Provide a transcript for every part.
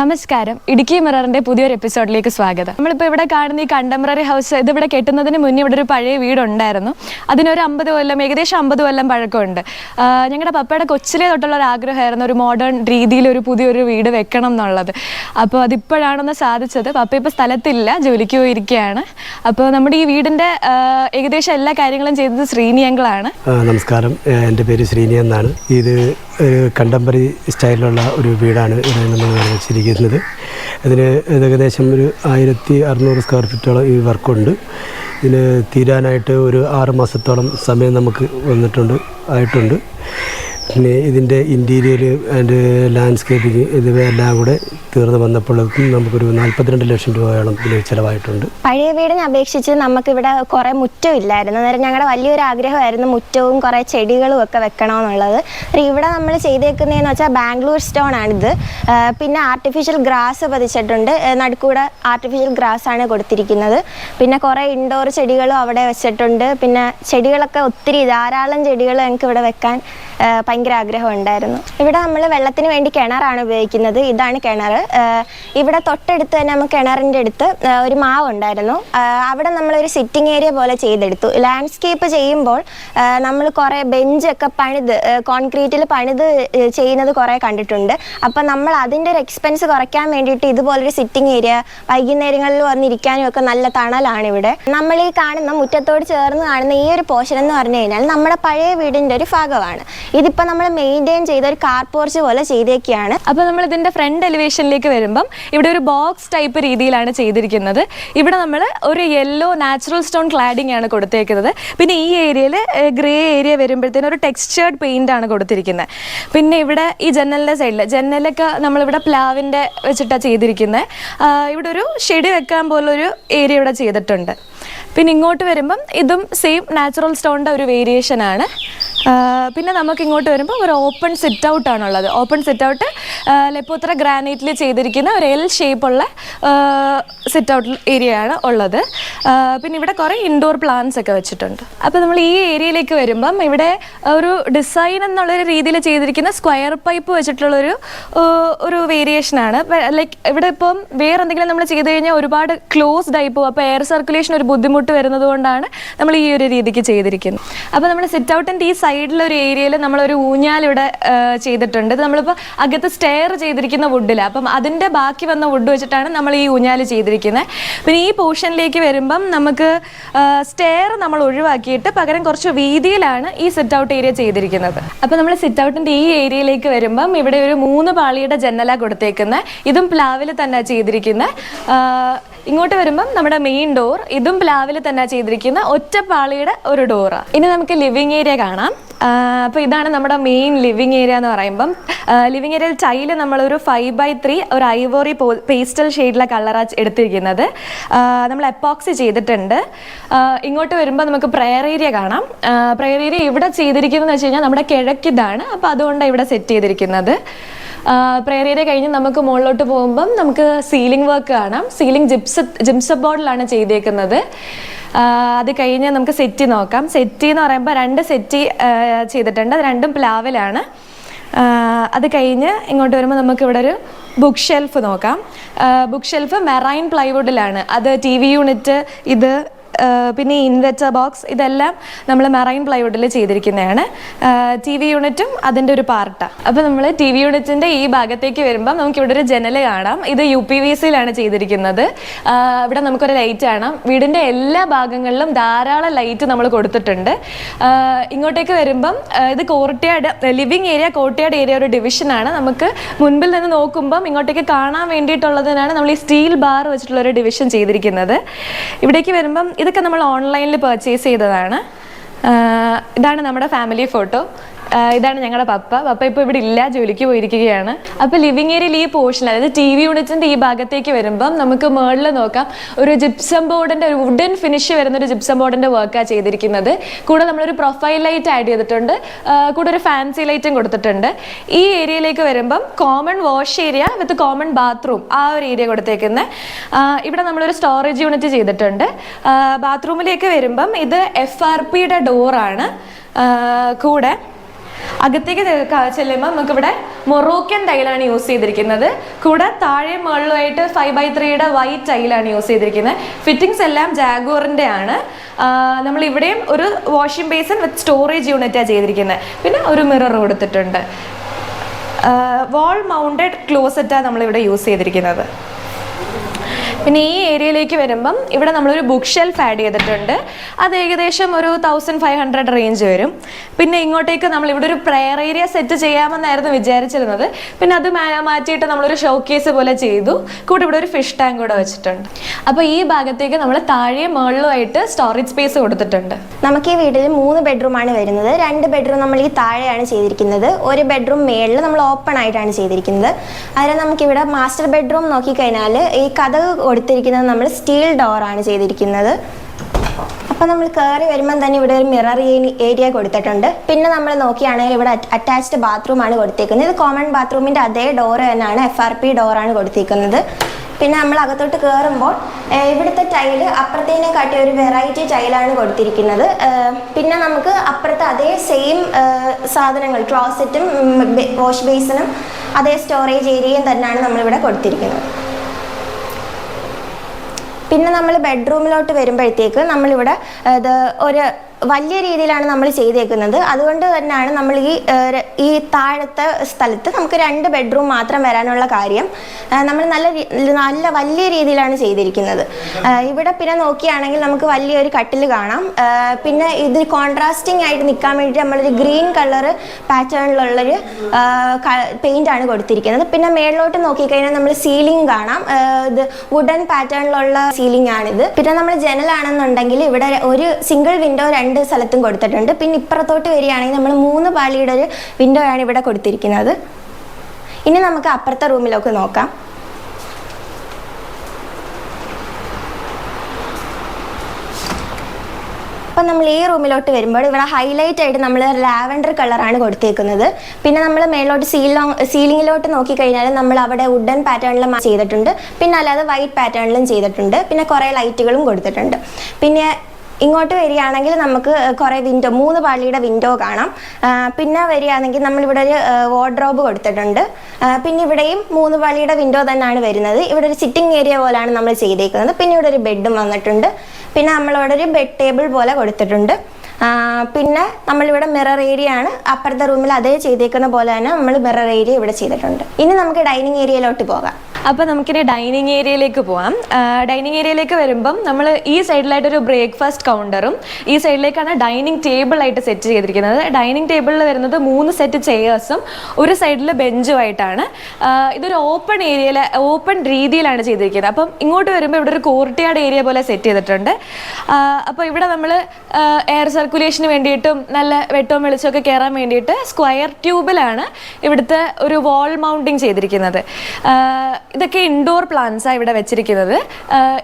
നമസ്കാരം. ഇടുക്കി മിററിന്റെ പുതിയൊരു എപ്പിസോഡിലേക്ക് സ്വാഗതം. നമ്മളിപ്പോൾ ഇവിടെ കാണുന്ന ഈ കണ്ടംപററി ഹൗസ് ഇതിവിടെ കെട്ടുന്നതിന് മുന്നേ ഇവിടെ ഒരു പഴയ വീടുണ്ടായിരുന്നു. അതിനൊരു അമ്പത് കൊല്ലം ഏകദേശം അമ്പത് കൊല്ലം പഴക്കമുണ്ട്. ഞങ്ങളുടെ പപ്പയുടെ കൊച്ചിലെ തൊട്ടുള്ള ഒരു ആഗ്രഹമായിരുന്നു ഒരു മോഡേൺ രീതിയിൽ ഒരു പുതിയൊരു വീട് വെക്കണം എന്നുള്ളത്. അപ്പോൾ അതിപ്പോഴാണെന്ന് സാധിച്ചത്. പപ്പ ഇപ്പോൾ സ്ഥലത്തില്ല ജോലിക്ക് പോയിരിക്കുകയാണ് അപ്പോൾ നമ്മുടെ ഈ വീടിന്റെ ഏകദേശം എല്ലാ കാര്യങ്ങളും ചെയ്തത് ശ്രീനിയങ്കളാണ് നമസ്കാരം. എന്റെ പേര് ശ്രീനി എന്നാണ്. ഇത് കണ്ടംപററി സ്റ്റൈലിലുള്ള ഒരു വീടാണ് ഇവിടെ നമ്മൾ വെച്ചിരിക്കുന്നത്. ഇതിന് ഏകദേശം ഒരു ആയിരത്തി അറുന്നൂറ് സ്ക്വയർ ഫീറ്റോളം ഈ വർക്കുണ്ട്. ഇതിന് തീരാനായിട്ട് ഒരു ആറ് മാസത്തോളം സമയം നമുക്ക് വന്നിട്ടുണ്ട് ആയിട്ടുണ്ട്. പിന്നെ ഇതിന്റെ ഇന്റീരിയർ ആൻഡ് ലാൻഡ്സ്കേപ്പിംഗ് ഇതെല്ലാം കൂടെ തീർന്ന് വന്നപ്പോഴേക്കും നമുക്കൊരു നാൽപ്പത്തിരണ്ട് ലക്ഷം രൂപയോളം ഇതിൽ ചിലവായിട്ടുണ്ട്. പഴയ വീടിനെ അപേക്ഷിച്ച് നമുക്കിവിടെ കുറേ മുറ്റം ഇല്ലായിരുന്നു. അന്നേരം ഞങ്ങളുടെ വലിയൊരു ആഗ്രഹമായിരുന്നു മുറ്റവും കുറേ ചെടികളും ഒക്കെ വെക്കണമെന്നുള്ളത്. ഇവിടെ നമ്മൾ ചെയ്തേക്കുന്നതെന്ന് വെച്ചാൽ ബാംഗ്ലൂർ സ്റ്റോൺ ആണിത്. പിന്നെ ആർട്ടിഫിഷ്യൽ ഗ്രാസ് പതിച്ചിട്ടുണ്ട്. നടുക്കൂടെ ആർട്ടിഫിഷ്യൽ ഗ്രാസ് ആണ് കൊടുത്തിരിക്കുന്നത്. പിന്നെ കുറേ ഇൻഡോർ ചെടികളും അവിടെ വെച്ചിട്ടുണ്ട്. പിന്നെ ചെടികളൊക്കെ ഒത്തിരി ധാരാളം ചെടികൾ ഞങ്ങൾക്ക് ഇവിടെ വെക്കാൻ ആ, ഭയങ്കര ആഗ്രഹം ഉണ്ടായിരുന്നു. ഇവിടെ നമ്മൾ വെള്ളത്തിന് വേണ്ടി കിണറാണ് ഉപയോഗിക്കുന്നത്. ഇതാണ് കിണർ ഇവിടെ തൊട്ടടുത്ത് തന്നെ നമുക്ക് കിണറിന്റെ അടുത്ത് ഒരു മാവ് ഉണ്ടായിരുന്നു. അവിടെ നമ്മളൊരു സിറ്റിംഗ് ഏരിയ പോലെ ചെയ്തെടുത്തു. ലാൻഡ്സ്കേപ്പ് ചെയ്യുമ്പോൾ നമ്മൾ കുറേ ബെഞ്ചൊക്കെ പണിത് കോൺക്രീറ്റിൽ പണിത് ചെയ്യുന്നത് കുറേ കണ്ടിട്ടുണ്ട്. അപ്പം നമ്മൾ അതിന്റെ ഒരു എക്സ്പെൻസ് കുറയ്ക്കാൻ വേണ്ടിയിട്ട് ഇതുപോലൊരു സിറ്റിംഗ് ഏരിയ വൈകുന്നേരങ്ങളിൽ വന്നിരിക്കാനും ഒക്കെ നല്ല തണലാണ് ഇവിടെ. നമ്മൾ ഈ കാണുന്ന മുറ്റത്തോട് ചേർന്ന് കാണുന്ന ഈ ഒരു പോർഷൻ എന്ന് പറഞ്ഞു കഴിഞ്ഞാൽ നമ്മുടെ പഴയ വീടിന്റെ ഒരു ഭാഗമാണ്. ഇതിപ്പോൾ നമ്മൾ മെയിന്റെയിൻ ചെയ്ത ഒരു കാർ പോർച്ച് പോലെ ചെയ്തേക്കാണ് അപ്പോൾ നമ്മൾ ഇതിന്റെ ഫ്രണ്ട് എലിവേഷനിലേക്ക് വരുമ്പം ഇവിടെ ഒരു ബോക്സ് ടൈപ്പ് രീതിയിലാണ് ചെയ്തിരിക്കുന്നത്. ഇവിടെ നമ്മൾ ഒരു യെല്ലോ നാച്ചുറൽ സ്റ്റോൺ ക്ലാഡിംഗ് ആണ് കൊടുത്തേക്കുന്നത്. പിന്നെ ഈ ഏരിയയിൽ ഗ്രേ ഏരിയ വരുമ്പോഴത്തേനും ഒരു ടെക്സ്ചേർഡ് പെയിന്റ് ആണ് കൊടുത്തിരിക്കുന്നത്. പിന്നെ ഇവിടെ ഈ ജനലിന്റെ സൈഡിൽ ജനലൊക്കെ നമ്മളിവിടെ പ്ലാവിന്റെ വെച്ചിട്ടാണ് ചെയ്തിരിക്കുന്നത് ഇവിടെ ഒരു ഷെഡ് വെക്കാൻ പോലൊരു ഏരിയ ഇവിടെ ചെയ്തിട്ടുണ്ട്. പിന്നെ ഇങ്ങോട്ട് വരുമ്പം ഇതും സെയിം നാച്ചുറൽ സ്റ്റോണിന്റെ ഒരു ആ, പിന്നെ നമുക്ക് ഇങ്ങോട്ട് വരുമ്പോൾ ഒരു ഓപ്പൺ സിറ്റ് ഔട്ട് ആണുള്ളത്. ഓപ്പൺ സിറ്റ് ഔട്ട് ലെപ്പോത്ര ഗ്രാനൈറ്റിൽ ചെയ്തിരിക്കുന്ന ഒരു എൽ ഷേപ്പുള്ള സിറ്റ് ഔട്ട് ഏരിയയാണ് ഉള്ളത്. പിന്നെ ഇവിടെ കുറേ ഇൻഡോർ പ്ലാന്റ്സ് ഒക്കെ വെച്ചിട്ടുണ്ട്. അപ്പോൾ നമ്മൾ ഈ ഏരിയയിലേക്ക് വരുമ്പം ഇവിടെ ഒരു ഡിസൈൻ എന്നുള്ളൊരു രീതിയിൽ ചെയ്തിരിക്കുന്ന സ്ക്വയർ പൈപ്പ് വെച്ചിട്ടുള്ളൊരു ഒരു വേരിയേഷൻ ആണ്. ലൈക്ക് ഇവിടെ ഇപ്പം വേറെ എന്തെങ്കിലും നമ്മൾ ചെയ്ത് കഴിഞ്ഞാൽ ഒരുപാട് ക്ലോസ്ഡ് ആയി പോകും. അപ്പോൾ എയർ സർക്കുലേഷൻ ഒരു ബുദ്ധിമുട്ട് വരുന്നത് കൊണ്ടാണ് നമ്മൾ ഈ ഒരു രീതിക്ക് ചെയ്തിരിക്കുന്നത്. അപ്പോൾ നമ്മൾ സിറ്റ് ഔട്ടിന്റെ ഈ സൈഡിലൊരു ഏരിയയിൽ നമ്മളൊരു ഊഞ്ഞാലിവിടെ ചെയ്തിട്ടുണ്ട്. ഇത് നമ്മളിപ്പോൾ അകത്ത് സ്റ്റെയർ ചെയ്തിരിക്കുന്ന വുഡിൽ അപ്പം അതിന്റെ ബാക്കി വന്ന വുഡ് വെച്ചിട്ടാണ് നമ്മൾ ഈ ഊഞ്ഞാൽ ചെയ്തിരിക്കുന്നത് പിന്നെ ഈ പോർഷനിലേക്ക് വരുമ്പം നമുക്ക് സ്റ്റെയർ നമ്മൾ ഒഴിവാക്കിയിട്ട് പകരം കുറച്ച് വീതിയിലാണ് ഈ സിറ്റ് ഔട്ട് ഏരിയ ചെയ്തിരിക്കുന്നത്. അപ്പം നമ്മൾ സിറ്റ് ഔട്ടിന്റെ ഈ ഏരിയയിലേക്ക് വരുമ്പം ഇവിടെ ഒരു മൂന്ന് പാളിയുടെ ജനല കൊടുത്തേക്കുന്നത് ഇതും പ്ലാവിൽ തന്നെ ചെയ്തിരിക്കുന്നത് ഇങ്ങോട്ട് വരുമ്പം നമ്മുടെ മെയിൻ ഡോർ ഇതും പ്ലാവിൽ തന്നെ ചെയ്തിരിക്കുന്ന ഒറ്റപ്പാളിയുടെ ഒരു ഡോറാണ് ഇനി നമുക്ക് ലിവിങ് ഏരിയ കാണാം. അപ്പോൾ ഇതാണ് നമ്മുടെ മെയിൻ ലിവിങ് ഏരിയ എന്ന് പറയുമ്പം ലിവിങ് ഏരിയയിൽ ടൈൽ നമ്മളൊരു ഫൈവ് ബൈ ത്രീ ഒരു ഐവോറി പോ പേസ്റ്റൽ ഷെയ്ഡിലെ കളറാണ് എടുത്തിരിക്കുന്നത്. നമ്മൾ എപ്പോക്സി ചെയ്തിട്ടുണ്ട്. ഇങ്ങോട്ട് വരുമ്പോൾ നമുക്ക് പ്രെയർ ഏരിയ കാണാം. പ്രെയർ ഏരിയ ഇവിടെ ചെയ്തിരിക്കുന്നതെന്ന് വെച്ച് കഴിഞ്ഞാൽ നമ്മുടെ കിഴക്കിതാണ് അപ്പോൾ അതുകൊണ്ടാണ് ഇവിടെ സെറ്റ് ചെയ്തിരിക്കുന്നത്. ഏരിയ കഴിഞ്ഞ് നമുക്ക് മുകളിലോട്ട് പോകുമ്പം നമുക്ക് സീലിംഗ് വർക്ക് കാണാം. സീലിംഗ് ജിപ്സ് ജിംസ ബോർഡിലാണ് ചെയ്തേക്കുന്നത്. അത് കഴിഞ്ഞ് നമുക്ക് സെറ്റി നോക്കാം. സെറ്റി എന്ന് പറയുമ്പോൾ രണ്ട് സെറ്റി ചെയ്തിട്ടുണ്ട്. അത് രണ്ടും പ്ലാവിലാണ്. അത് കഴിഞ്ഞ് ഇങ്ങോട്ട് വരുമ്പോൾ നമുക്കിവിടെ ഒരു ബുക്ക് ഷെൽഫ് നോക്കാം. ബുക്ക് ഷെൽഫ് മെറൈൻ പ്ലൈവുഡിലാണ് അത് ടി വി യൂണിറ്റ് ഇത് പിന്നെ ഇൻവെർട്ടർ ബോക്സ് ഇതെല്ലാം നമ്മൾ മെറൈൻ പ്ലൈവുഡിൽ ചെയ്തിരിക്കുന്നതാണ്. ടി വി യൂണിറ്റും അതിന്റെ ഒരു പാർട്ടാണ് അപ്പോൾ നമ്മൾ ടി വി യൂണിറ്റിന്റെ ഈ ഭാഗത്തേക്ക് വരുമ്പം നമുക്ക് ഇവിടെ ഒരു ജനൽ കാണാം. ഇത് യു പി വി സിയിലാണ് ചെയ്തിരിക്കുന്നത്. ഇവിടെ നമുക്കൊരു ലൈറ്റ് കാണാം. വീടിന്റെ എല്ലാ ഭാഗങ്ങളിലും ധാരാളം ലൈറ്റ് നമ്മൾ കൊടുത്തിട്ടുണ്ട്. ഇങ്ങോട്ടേക്ക് വരുമ്പം ഇത് courtyard living area courtyard area ഒരു ഡിവിഷനാണ് നമുക്ക് മുൻപിൽ നിന്ന് നോക്കുമ്പം ഇങ്ങോട്ടേക്ക് കാണാൻ വേണ്ടിയിട്ടുള്ളതിനാണ് നമ്മൾ ഈ സ്റ്റീൽ ബാർ വെച്ചിട്ടുള്ള ഒരു ഡിവിഷൻ ചെയ്തിരിക്കുന്നത്. ഇവിടേക്ക് വരുമ്പം ഇതൊക്കെ നമ്മൾ ഓൺലൈനിൽ പർച്ചേസ് ചെയ്തതാണ്. ഇതാണ് നമ്മുടെ ഫാമിലി ഫോട്ടോ ഇതാണ് ഞങ്ങളുടെ പപ്പ. പപ്പ ഇപ്പോൾ ഇവിടെ ഇല്ല ജോലിക്ക് പോയിരിക്കുകയാണ്. അപ്പോൾ ലിവിംഗ് ഏരിയയിൽ ഈ പോർഷൻ അതായത് ടി വി യൂണിറ്റിന്റെ ഈ ഭാഗത്തേക്ക് വരുമ്പം നമുക്ക് മേളിൽ നോക്കാം. ഒരു ജിപ്സം ബോർഡിന്റെ ഒരു വുഡൻ ഫിനിഷ് വരുന്ന ഒരു ജിപ്സം ബോർഡിന്റെ വർക്കാണ് ചെയ്തിരിക്കുന്നത്. കൂടെ നമ്മളൊരു പ്രൊഫൈൽ ലൈറ്റ് ആഡ് ചെയ്തിട്ടുണ്ട്. കൂടെ ഒരു ഫാൻസി ലൈറ്റും കൊടുത്തിട്ടുണ്ട്. ഈ ഏരിയയിലേക്ക് വരുമ്പം common wash area with common bathroom ആ ഒരു ഏരിയ കൊടുത്തേക്കുന്നത് ഇവിടെ നമ്മളൊരു സ്റ്റോറേജ് യൂണിറ്റ് ചെയ്തിട്ടുണ്ട്. ബാത്റൂമിലേക്ക് വരുമ്പം ഇത് എഫ് ആർ പിയുടെ ഡോറാണ് കൂടെ അകത്തേക്ക് ചെല്ലുമ്പോൾ നമുക്ക് നമുക്കിവിടെ മൊറോക്കൻ ടൈലാണ് യൂസ് ചെയ്തിരിക്കുന്നത്. കൂടെ താഴെ മുകളിലുമായിട്ട് ഫൈവ് ബൈ ത്രീയുടെ വൈറ്റ് ടൈലാണ് യൂസ് ചെയ്തിരിക്കുന്നത്. ഫിറ്റിംഗ്സ് എല്ലാം ജാഗോറിന്റെ ആണ്. നമ്മൾ ഇവിടെയും ഒരു വാഷിംഗ് ബേസിൻ വിത്ത് സ്റ്റോറേജ് യൂണിറ്റാണ് ചെയ്തിരിക്കുന്നത് പിന്നെ ഒരു മിറർ കൊടുത്തിട്ടുണ്ട്. വാൾ മൗണ്ടഡ് ക്ലോസറ്റാണ് നമ്മളിവിടെ യൂസ് ചെയ്തിരിക്കുന്നത്. പിന്നെ ഈ ഏരിയയിലേക്ക് വരുമ്പം ഇവിടെ നമ്മളൊരു ബുക്ക് ഷെൽഫ് ആഡ് ചെയ്തിട്ടുണ്ട്. അത് ഏകദേശം ഒരു തൗസൻഡ് ഫൈവ് ഹൺഡ്രഡ് റേഞ്ച് വരും. പിന്നെ ഇങ്ങോട്ടേക്ക് നമ്മൾ ഇവിടെ ഒരു പ്രെയർ ഏരിയ സെറ്റ് ചെയ്യാമെന്നായിരുന്നു വിചാരിച്ചിരുന്നത്. പിന്നെ അത് മാറ്റിയിട്ട് നമ്മളൊരു ഷോ കേസ് പോലെ ചെയ്തു. കൂടെ ഇവിടെ ഒരു ഫിഷ് ടാങ്ക് കൂടെ വെച്ചിട്ടുണ്ട്. അപ്പോൾ ഈ ഭാഗത്തേക്ക് നമ്മൾ താഴെ മുകളിലുമായിട്ട് സ്റ്റോറേജ് സ്പേസ് കൊടുത്തിട്ടുണ്ട്. നമുക്ക് ഈ വീട്ടിൽ മൂന്ന് ബെഡ്റൂമാണ് വരുന്നത്. രണ്ട് ബെഡ്റൂം നമ്മൾ ഈ താഴെയാണ് ചെയ്തിരിക്കുന്നത്. ഒരു ബെഡ്റൂം മേളിൽ നമ്മൾ ഓപ്പൺ ആയിട്ടാണ് ചെയ്തിരിക്കുന്നത്. അതിൽ നമുക്കിവിടെ മാസ്റ്റർ ബെഡ്റൂം നോക്കിക്കഴിഞ്ഞാൽ ഈ കഥക് കൊടുത്തിരിക്കുന്നത് നമ്മൾ സ്റ്റീൽ ഡോറാണ് ചെയ്തിരിക്കുന്നത്. അപ്പോൾ നമ്മൾ കയറി വരുമ്പം തന്നെ ഇവിടെ ഒരു മിറർ ഏരിയ കൊടുത്തിട്ടുണ്ട്. പിന്നെ നമ്മൾ നോക്കിയാണെങ്കിൽ ഇവിടെ അറ്റാച്ച്ഡ് ബാത്റൂമാണ് കൊടുത്തേക്കുന്നത്. ഇത് കോമൺ ബാത്റൂമിന്റെ അതേ ഡോറ് തന്നെയാണ് എഫ് ആർ പി ഡോറാണ് കൊടുത്തിരിക്കുന്നത് പിന്നെ നമ്മൾ അകത്തോട്ട് കയറുമ്പോൾ ഇവിടുത്തെ ടൈൽ അപ്പുറത്തേനെ കാട്ടി ഒരു വെറൈറ്റി ടൈലാണ് കൊടുത്തിരിക്കുന്നത്. പിന്നെ നമുക്ക് അപ്പുറത്തെ അതേ സെയിം സാധനങ്ങൾ ക്ലോസറ്റും വാഷ് ബേസിനും അതേ സ്റ്റോറേജ് ഏരിയയും തന്നെയാണ് നമ്മളിവിടെ കൊടുത്തിരിക്കുന്നത്. പിന്നെ നമ്മൾ ബെഡ്റൂമിലോട്ട് വരുമ്പോഴത്തേക്ക് നമ്മളിവിടെ ഒരു വലിയ രീതിയിലാണ് നമ്മൾ ചെയ്തേക്കുന്നത്. അതുകൊണ്ട് തന്നെയാണ് നമ്മൾ ഈ ഈ താഴത്തെ സ്ഥലത്ത് നമുക്ക് രണ്ട് ബെഡ്റൂം മാത്രം വരാനുള്ള കാര്യം. നമ്മൾ നല്ല നല്ല വലിയ രീതിയിലാണ് ചെയ്തിരിക്കുന്നത്. ഇവിടെ പിന്നെ നോക്കിയാണെങ്കിൽ നമുക്ക് വലിയൊരു കട്ടിൽ കാണാം. പിന്നെ ഇത് കോൺട്രാസ്റ്റിംഗ് ആയിട്ട് നിൽക്കാൻ വേണ്ടി നമ്മളൊരു ഗ്രീൻ കളർ പാറ്റേണിലുള്ളൊരു ആണ് കൊടുത്തിരിക്കുന്നത്. പിന്നെ മേളിലോട്ട് നോക്കിക്കഴിഞ്ഞാൽ നമ്മൾ സീലിംഗ് കാണാം. ഇത് വുഡൻ പാറ്റേണിലുള്ള സീലിംഗ് ആണിത്. പിന്നെ നമ്മൾ ജനലാണെന്നുണ്ടെങ്കിൽ ഇവിടെ ഒരു സിംഗിൾ വിൻഡോ രണ്ട് സ്ഥലത്തും കൊടുത്തിട്ടുണ്ട്. പിന്നെ ഇപ്പുറത്തോട്ട് വരികയാണെങ്കിൽ നമ്മൾ മൂന്ന് പാളിയുടെ ഒരു വിൻഡോ ആണ് ഇവിടെ കൊടുത്തിരിക്കുന്നത്. ഇനി നമുക്ക് അപ്പുറത്തെ റൂമിലേക്ക് നോക്കാം. അപ്പം നമ്മൾ ഈ റൂമിലോട്ട് വരുമ്പോൾ ഇവിടെ ഹൈലൈറ്റ് ആയിട്ട് നമ്മൾ ലാവൻഡർ കളറാണ് കൊടുത്തേക്കുന്നത്. പിന്നെ നമ്മൾ മേളിലോട്ട് സീലോ സീലിങ്ങിലോട്ട് നോക്കിക്കഴിഞ്ഞാൽ നമ്മൾ അവിടെ വുഡൻ പാറ്റേണിലും ചെയ്തിട്ടുണ്ട്. പിന്നെ അല്ലാതെ വൈറ്റ് പാറ്റേണിലും ചെയ്തിട്ടുണ്ട്. പിന്നെ കുറേ ലൈറ്റുകളും കൊടുത്തിട്ടുണ്ട്. പിന്നെ ഇങ്ങോട്ട് വരികയാണെങ്കിൽ നമുക്ക് കുറേ വിൻഡോ മൂന്ന് പാളിയുടെ വിൻഡോ കാണാം. പിന്നെ വരികയാണെങ്കിൽ നമ്മളിവിടെ ഒരു വാർഡ്രോബ് കൊടുത്തിട്ടുണ്ട്. പിന്നെ ഇവിടെയും മൂന്ന് പാളിയുടെ വിൻഡോ തന്നെയാണ് വരുന്നത്. ഇവിടെ ഒരു സിറ്റിംഗ് ഏരിയ പോലെയാണ് നമ്മൾ ചെയ്തേക്കുന്നത്. പിന്നെ ഇവിടെ ഒരു ബെഡും വന്നിട്ടുണ്ട്. പിന്നെ നമ്മളിവിടെ ഒരു ബെഡ് ടേബിൾ പോലെ കൊടുത്തിട്ടുണ്ട്. പിന്നെ നമ്മളിവിടെ മിറർ ഏരിയ ആണ്. അപ്പുറത്തെ റൂമിൽ അതേ ചെയ്തേക്കുന്ന പോലെ തന്നെ നമ്മൾ മിറർ ഏരിയ ഇവിടെ ചെയ്തിട്ടുണ്ട്. ഇനി നമുക്ക് ഡൈനിങ് ഏരിയയിലോട്ട് പോകാം. അപ്പോൾ നമുക്കിനി ഡൈനിങ് ഏരിയയിലേക്ക് പോവാം. ഡൈനിങ് ഏരിയയിലേക്ക് വരുമ്പം നമ്മൾ ഈ സൈഡിലായിട്ട് ഒരു ബ്രേക്ക്ഫാസ്റ്റ് കൗണ്ടറും ഈ സൈഡിലേക്കാണ് ഡൈനിങ് ടേബിളായിട്ട് സെറ്റ് ചെയ്തിരിക്കുന്നത്. ഡൈനിങ് ടേബിളിൽ വരുന്നത് മൂന്ന് സെറ്റ് ചെയേഴ്സും ഒരു സൈഡിൽ ബെഞ്ചുമായിട്ടാണ്. ഇതൊരു ഓപ്പൺ ഏരിയയിൽ ഓപ്പൺ രീതിയിലാണ് ചെയ്തിരിക്കുന്നത്. അപ്പം ഇങ്ങോട്ട് വരുമ്പോൾ ഇവിടെ ഒരു കോർട്ടിയാർഡ് ഏരിയ പോലെ സെറ്റ് ചെയ്തിട്ടുണ്ട്. അപ്പോൾ ഇവിടെ നമ്മൾ എയർ സർക്കുലേഷന് വേണ്ടിയിട്ടും നല്ല വെട്ടവും വെളിച്ചമൊക്കെ കയറാൻ വേണ്ടിയിട്ട് സ്ക്വയർ ട്യൂബിലാണ് ഇവിടുത്തെ ഒരു വാൾ മൗണ്ടിങ് ചെയ്തിരിക്കുന്നത്. ഇതൊക്കെ ഇൻഡോർ പ്ലാന്റ്സാണ് ഇവിടെ വെച്ചിരിക്കുന്നത്.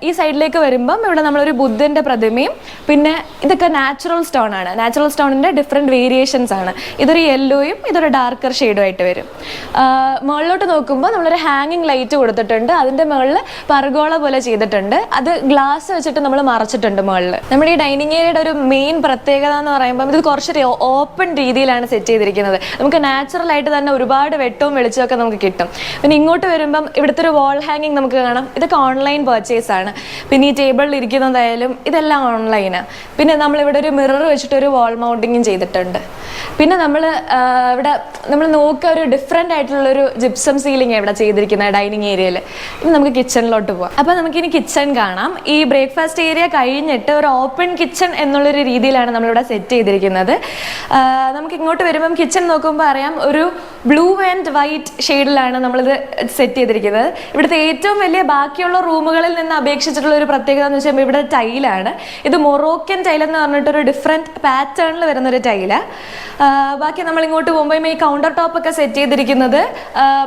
ഈ സൈഡിലേക്ക് വരുമ്പം ഇവിടെ നമ്മളൊരു ബുദ്ധന്റെ പ്രതിമയും പിന്നെ ഇതൊക്കെ നാച്ചുറൽ സ്റ്റോൺ ആണ്. നാച്ചുറൽ സ്റ്റോണിന്റെ ഡിഫറെന്റ് വേരിയേഷൻസ് ആണ്. ഇതൊരു യെല്ലോയും ഇതൊരു ഡാർക്കർ ഷെയ്ഡും ആയിട്ട് വരും. മുകളിലോട്ട് നോക്കുമ്പോൾ നമ്മളൊരു ഹാങ്ങിങ് ലൈറ്റ് കൊടുത്തിട്ടുണ്ട്. അതിന്റെ മുകളിൽ പർഗോള പോലെ ചെയ്തിട്ടുണ്ട്. അത് ഗ്ലാസ് വെച്ചിട്ട് നമ്മൾ മറച്ചിട്ടുണ്ട് മുകളിൽ നമ്മുടെ ഈ ഡൈനിങ് ഏരിയയുടെ ഒരു മെയിൻ പ്രത്യേകത എന്ന് പറയുമ്പോൾ ഇത് കുറച്ചൊരു ഓപ്പൺ രീതിയിലാണ് സെറ്റ് ചെയ്തിരിക്കുന്നത്. നമുക്ക് നാച്ചുറൽ ആയിട്ട് തന്നെ ഒരുപാട് വെട്ടവും വെളിച്ചമൊക്കെ നമുക്ക് കിട്ടും. പിന്നെ ഇങ്ങോട്ട് വരുമ്പം ഇവിടുത്തെ ഒരു വാൾ ഹാങ്ങിങ് നമുക്ക് കാണാം. ഇതൊക്കെ ഓൺലൈൻ പർച്ചേസ് ആണ്. പിന്നെ ഈ ടേബിളിൽ ഇരിക്കുന്നതായാലും ഇതെല്ലാം ഓൺലൈനാണ് പിന്നെ നമ്മളിവിടെ ഒരു മിറർ വെച്ചിട്ട് ഒരു വാൾ മൗണ്ടിങ്ങും ചെയ്തിട്ടുണ്ട്. പിന്നെ നമ്മൾ ഇവിടെ നമ്മൾ നോക്കുക ഒരു ഡിഫറെന്റ് ആയിട്ടുള്ള ഒരു ജിപ്സം സീലിംഗ് ഇവിടെ ചെയ്തിരിക്കുന്നത് ഡൈനിങ് ഏരിയയിൽ ഇനി നമുക്ക് കിച്ചണിലോട്ട് പോകാം അപ്പോൾ നമുക്കിനി കിച്ചൺ കാണാം. ഈ ബ്രേക്ക്ഫാസ്റ്റ് ഏരിയ കഴിഞ്ഞിട്ട് ഒരു ഓപ്പൺ കിച്ചൺ എന്നുള്ളൊരു രീതിയിലാണ് നമ്മളിവിടെ സെറ്റ് ചെയ്തിരിക്കുന്നത്. നമുക്ക് ഇങ്ങോട്ട് വരുമ്പം കിച്ചൺ നോക്കുമ്പോൾ അറിയാം ഒരു ബ്ലൂ ആൻഡ് വൈറ്റ് ഷെയ്ഡിലാണ് നമ്മളിത് സെറ്റ് ചെയ്തിരിക്കുന്നത്. ഇവിടുത്തെ ഏറ്റവും വലിയ ബാക്കിയുള്ള റൂമുകളിൽ നിന്ന് അപേക്ഷിച്ചിട്ടുള്ള ഒരു പ്രത്യേകത എന്ന് വെച്ചാൽ ഇവിടെ ടൈലാണ് ഇത് മൊറോക്കൻ ടൈൽ എന്ന് പറഞ്ഞിട്ടൊരു ഡിഫറെന്റ് പാറ്റേണിൽ വരുന്നൊരു ടൈലാണ് ബാക്കി നമ്മൾ ഇങ്ങോട്ട് പോകുമ്പോൾ ഈ കൗണ്ടർ ടോപ്പ് ഒക്കെ സെറ്റ് ചെയ്തിരിക്കുന്നത്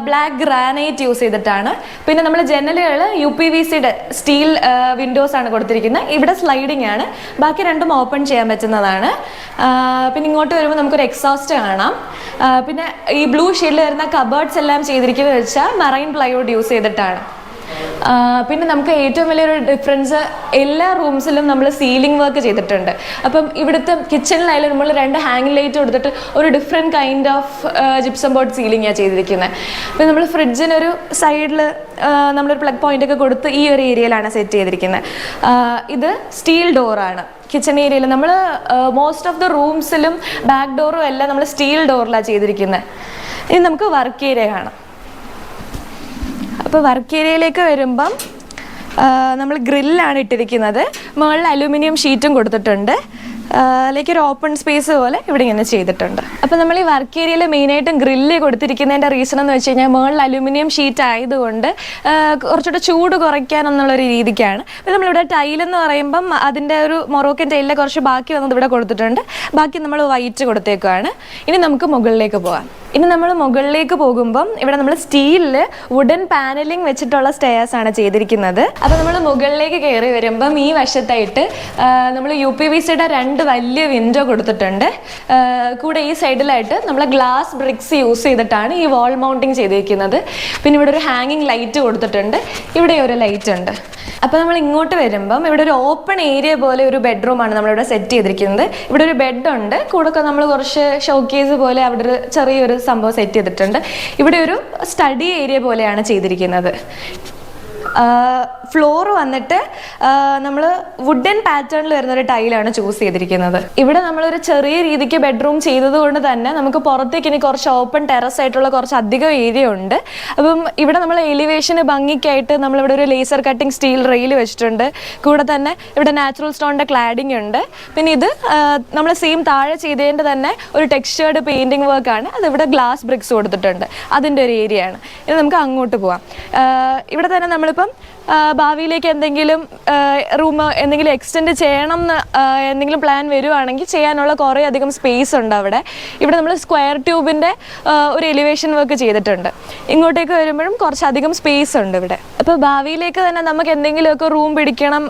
ബ്ലാക്ക് ഗ്രാനൈറ്റ് യൂസ് ചെയ്തിട്ടാണ്. പിന്നെ നമ്മൾ ജനലുകൾ യു പി വി സിയുടെ സ്റ്റീൽ വിൻഡോസ് ആണ് കൊടുത്തിരിക്കുന്നത്. ഇവിടെ സ്ലൈഡിംഗ് ആണ്. ബാക്കി രണ്ടും ഓപ്പൺ ചെയ്യാൻ പറ്റുന്നതാണ്. പിന്നെ ഇങ്ങോട്ട് വരുമ്പോൾ നമുക്കൊരു എക്സോസ്റ്റ് കാണാം. പിന്നെ ഈ ബ്ലൂ ഷെയ്ഡിൽ വരുന്ന കബേർഡ്സ് എല്ലാം ചെയ്തിരിക്കുന്നത് വെച്ചാൽ മറൈൻ പ്ലൈവുഡ് യൂസ് ചെയ്തിട്ടാണ്. പിന്നെ നമുക്ക് ഏറ്റവും വലിയൊരു ഡിഫറൻസ് എല്ലാ റൂംസിലും നമ്മൾ സീലിംഗ് വർക്ക് ചെയ്തിട്ടുണ്ട്. അപ്പം ഇവിടുത്തെ കിച്ചണിലായാലും നമ്മൾ രണ്ട് ഹാങ് ലൈറ്റ് കൊടുത്തിട്ട് ഒരു different kind of gypsum board സീലിംഗാണ് ചെയ്തിരിക്കുന്നത് അപ്പം നമ്മൾ ഫ്രിഡ്ജിനൊരു സൈഡിൽ നമ്മളൊരു പ്ലഗ് പോയിന്റ് ഒക്കെ കൊടുത്ത് ഈ ഒരു ഏരിയയിലാണ് സെറ്റ് ചെയ്തിരിക്കുന്നത് ഇത് സ്റ്റീൽ ഡോറാണ് കിച്ചൺ ഏരിയയിൽ നമ്മൾ മോസ്റ്റ് ഓഫ് ദ റൂംസിലും ബാക്ക് ഡോറും എല്ലാം നമ്മൾ സ്റ്റീൽ ഡോറിലാണ് ചെയ്തിരിക്കുന്നത് ഇനി നമുക്ക് വർക്ക് ഏരിയ കാണാം. അപ്പോൾ വർക്ക് ഏരിയയിലേക്ക് വരുമ്പം നമ്മൾ ഗ്രില്ലാണ് ഇട്ടിരിക്കുന്നത്. മുകളിൽ അലൂമിനിയം ഷീറ്റും കൊടുത്തിട്ടുണ്ട്. അതിലേക്ക് ഒരു ഓപ്പൺ സ്പേസ് പോലെ ഇവിടെ ഇങ്ങനെ ചെയ്തിട്ടുണ്ട്. അപ്പോൾ നമ്മൾ ഈ വർക്ക് ഏരിയയിൽ മെയിനായിട്ടും ഗ്രില്ല് കൊടുത്തിരിക്കുന്നതിന്റെ റീസൺ എന്ന് വെച്ച് കഴിഞ്ഞാൽ മുകളിൽ അലൂമിനിയം ഷീറ്റ് ആയതുകൊണ്ട് കുറച്ചുകൂടെ ചൂട് കുറയ്ക്കാൻ എന്നുള്ളൊരു രീതിക്കാണ്. അപ്പോൾ നമ്മളിവിടെ ടൈലെന്ന് പറയുമ്പം അതിന്റെ ഒരു മൊറോക്കൻ ടൈലിലെ കുറച്ച് ബാക്കി വന്നത് ഇവിടെ കൊടുത്തിട്ടുണ്ട്. ബാക്കി നമ്മൾ വൈറ്റ് കൊടുത്തേക്കുവാണ്. ഇനി നമുക്ക് മുകളിലേക്ക് പോകാം. ഇനി നമ്മൾ മുകളിലേക്ക് പോകുമ്പം ഇവിടെ നമ്മൾ സ്റ്റീലിൽ വുഡൻ പാനലിംഗ് വെച്ചിട്ടുള്ള സ്റ്റെയർസ് ആണ് ചെയ്തിരിക്കുന്നത്. അപ്പോൾ നമ്മൾ മുകളിലേക്ക് കയറി വരുമ്പം ഈ വശത്തായിട്ട് നമ്മൾ യു പി വി സിയുടെ രണ്ട് വലിയ വിൻഡോ കൊടുത്തിട്ടുണ്ട്. കൂടെ ഈ സൈഡിലായിട്ട് നമ്മൾ ഗ്ലാസ് ബ്രിക്സ് യൂസ് ചെയ്തിട്ടാണ് ഈ വാൾ മൗണ്ടിങ് ചെയ്തിരിക്കുന്നത് പിന്നെ ഇവിടെ ഒരു ഹാങ്ങിങ് ലൈറ്റ് കൊടുത്തിട്ടുണ്ട്. ഇവിടെ ഒരു ലൈറ്റ് ഉണ്ട്. അപ്പോൾ നമ്മൾ ഇങ്ങോട്ട് വരുമ്പം ഇവിടെ ഒരു ഓപ്പൺ ഏരിയ പോലെ ഒരു ബെഡ്റൂമാണ് നമ്മളിവിടെ സെറ്റ് ചെയ്തിരിക്കുന്നത്. ഇവിടെ ഒരു ബെഡ് ഉണ്ട്. കൂടെ നമ്മൾ കുറച്ച് ഷോക്കേസ് പോലെ അവിടെ ഒരു ചെറിയൊരു സംഭവം സെറ്റ് ചെയ്തിട്ടുണ്ട്. ഇവിടെ ഒരു സ്റ്റഡി ഏരിയ പോലെയാണ് ചെയ്തിരിക്കുന്നത്. ഫ്ലോർ വന്നിട്ട് നമ്മൾ വുഡൻ പാറ്റേണിൽ വരുന്ന ഒരു ടൈലാണ് ചൂസ് ചെയ്തിരിക്കുന്നത്. ഇവിടെ നമ്മളൊരു ചെറിയ രീതിക്ക് ബെഡ്റൂം ചെയ്തതുകൊണ്ട് തന്നെ നമുക്ക് പുറത്തേക്ക് ഇനി കുറച്ച് ഓപ്പൺ ടെറസ് ആയിട്ടുള്ള കുറച്ച് അധികം ഏരിയ ഉണ്ട്. അപ്പം ഇവിടെ നമ്മൾ എലിവേഷന് ഭംഗിക്കായിട്ട് നമ്മളിവിടെ ഒരു ലേസർ കട്ടിംഗ് സ്റ്റീൽ റെയിൽ വെച്ചിട്ടുണ്ട്. കൂടെ തന്നെ ഇവിടെ നാച്ചുറൽ സ്റ്റോണിന്റെ ക്ലാഡിംഗ് ഉണ്ട്. പിന്നെ ഇത് നമ്മൾ സെയിം താഴെ ചെയ്തതിന്റെ തന്നെ ഒരു ടെക്സ്ചേർഡ് പെയിന്റിങ് വർക്കാണ് അത് ഇവിടെ ഗ്ലാസ് ബ്രിക്സ് കൊടുത്തിട്ടുണ്ട്. അതിന്റെ ഒരു ഏരിയയാണ് ഇനി നമുക്ക് അങ്ങോട്ട് പോവാം. ഇവിടെ തന്നെ നമ്മളിപ്പം ഭാവിയിലേക്ക് എന്തെങ്കിലും റൂം എന്തെങ്കിലും എക്സ്റ്റെൻഡ് ചെയ്യണം എന്ന് എന്തെങ്കിലും പ്ലാൻ വരുവാണെങ്കിൽ ചെയ്യാനുള്ള കുറേ അധികം സ്പേസ് ഉണ്ട് അവിടെ. ഇവിടെ നമ്മൾ സ്ക്വയർ ട്യൂബിന്റെ ഒരു എലിവേഷൻ വർക്ക് ചെയ്തിട്ടുണ്ട്. ഇങ്ങോട്ടേക്ക് വരുമ്പോഴും കുറച്ചധികം സ്പേസ് ഉണ്ട് ഇവിടെ. അപ്പോൾ ഭാവിയിലേക്ക് തന്നെ നമുക്ക് എന്തെങ്കിലുമൊക്കെ റൂം പിടിക്കണം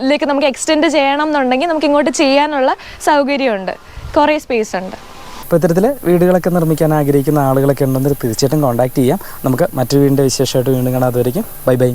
ഇതിലേക്ക് നമുക്ക് എക്സ്റ്റെൻഡ് ചെയ്യണം എന്നുണ്ടെങ്കിൽ നമുക്ക് ഇങ്ങോട്ട് ചെയ്യാനുള്ള സൗകര്യമുണ്ട്. കുറേ സ്പേസ് ഉണ്ട്. അപ്പോൾ ഇത്തരത്തിൽ വീടുകളൊക്കെ നിർമ്മിക്കാൻ ആഗ്രഹിക്കുന്ന ആളുകളൊക്കെ ഉണ്ടെങ്കിൽ തീർച്ചയായിട്ടും കോൺടാക്ട് ചെയ്യാം. നമുക്ക് മറ്റൊരു വീടിന്റെ വിശേഷമായിട്ട് വീണ്ടും കാണാം. അതുവരെയും ബൈ ബൈ.